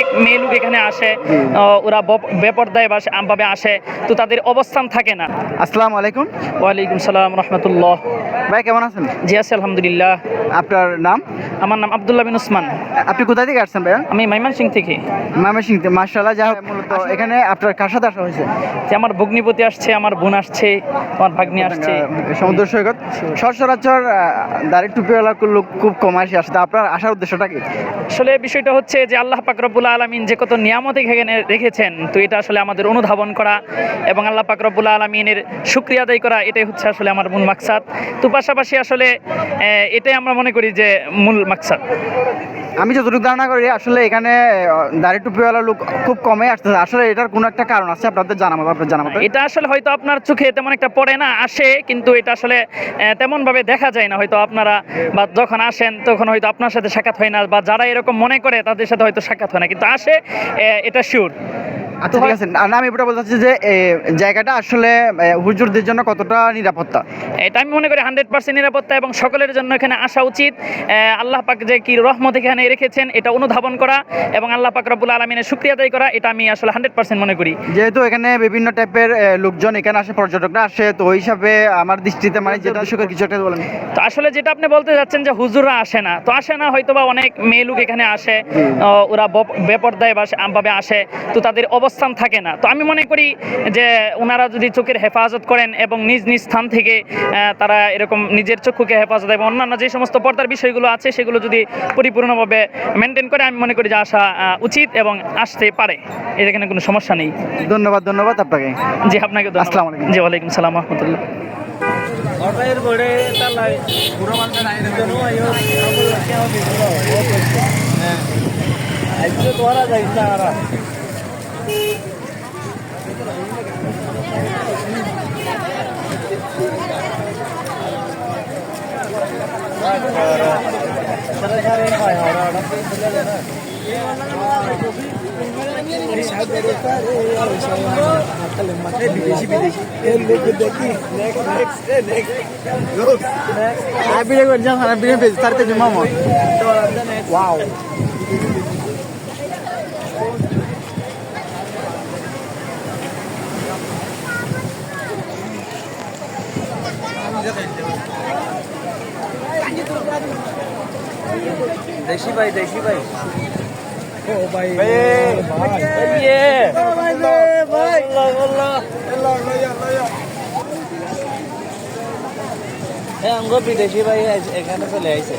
অনেক মেয়ে লোক এখানে আসে ওরা বপ- বেপরদায় বাসে- ভাবে আসে তো তাদের অবস্থান থাকে না। আসসালামু আলাইকুম। ওয়ালাইকুম সালাম রহমতুল্লাহ। ভাই কেমন আছেন? জি আছি আলহামদুলিল্লাহ। আপনার নাম? আমার নাম আবদুল্লাহ বিন উসমান। আপনি কোথা থেকে আসছেন ভাইয়া? আমি মাইমান সিং থেকে মামেসিং মার্শাল্লাহ যা মূলত এখানে আপনার কার সাথে আসা হয়েছে? যে আমার ভগ্নিপতি আসছে আমার বোন আসছে আমার ভাগ্নি আসছে। সমুদ্র সৈকত। সচরাচর আহ, দাড়ি টুপিওয়ালা লোক খুব কম আসে আসে আপনার আসার উদ্দেশ্যটা কি? আসলে বিষয়টা হচ্ছে যে আল্লাহ পাক রব্বুল আলমিন যে কত নিয়ামত এখানে রেখেছেন, তো এটা আসলে আমাদের অনুধাবন করা এবং আল্লাহ পাক রব্বুল আলমিনের সুক্রিয়া আদায় করা, এটাই হচ্ছে আসলে আমার মূল মাকসাদ। তো পাশাপাশি আসলে এটাই আমরা মনে করি যে মূল মাকসাদ। আমি যতটুকু ধারণা করি, আসলে এখানে দাড়ি টুপিওয়ালা লোক খুব কমে আসতেছে। আসলে এটার কোনো একটা কারণ আছে, আপনাদের জানা মতো আপনার জানা এটা আসলে হয়তো আপনার চোখে তেমন একটা পড়ে না, আসে, কিন্তু এটা আসলে তেমন ভাবে দেখা যায় না। হয়তো আপনারা বা যখন আসেন, তখন হয়তো আপনার সাথে সাক্ষাৎ হয় না, বা যারা এরকম মনে করে, তাদের সাথে হয়তো সাক্ষাৎ হয় না। কিন্তু আসে এটা শিওর আচ্ছা ঠিক আছে। আর আমি এটা বলতে চাচ্ছি যে জায়গাটা আসলে হুজুরদের জন্য কতটা নিরাপত্তা? এটা আমি মনে করি হান্ড্রেড পার্সেন্ট নিরাপত্তা এবং সকলের জন্য এখানে আসা উচিত। আল্লাহ পাক যে কি রহমত এখানে রেখেছেন এটা অনুধাবন করা এবং আল্লাহ পাক রব্বুল আলমিনের শুক্রিয়া আদায় করা এটা আমি আসলে হান্ড্রেড পার্সেন্ট মনে করি। যেহেতু এখানে বিভিন্ন টাইপের লোকজন এখানে আসে পর্যটকরা আসে তো ওই হিসাবে আমার দৃষ্টিতে মানে যেটা কিছু একটা বলেন। তো আসলে যেটা আপনি বলতে যাচ্ছেন যে হুজুররা আসে না তো আসে না হয়তো বা অনেক মেয়ে লোক এখানে আসে ওরা বপ- বেপরদায় ভাবে আসে তো তাদের অবস্থান থাকে না। তো আমি মনে করি যে ওনারা যদি চোখের হেফাজত করেন এবং নিজ নিজ স্থান থেকে তারা এরকম নিজের চক্ষুকে হেফাজত এবং অন্যান্য যে সমস্ত পর্দার বিষয়গুলো আছে সেগুলো যদি পরিপূর্ণভাবে মেনটেন করে আমি মনে করি যে আসা উচিত এবং আসতে পারে। এখানে কোনো সমস্যা নেই। ধন্যবাদ ধন্যবাদ আপনাকে। জি আপনাকে। আসসালামু আলাইকুম। জি ওয়ালাইকুম সালাম রহমতুল্লাহ। ভিডিও করে যান আর ভিডিও পেজ তার हैप्पी डे দেশি ভাই দেশি ভাই। হ্যাঁ আমগো বিদেশি ভাই এখানে চলে আইছে।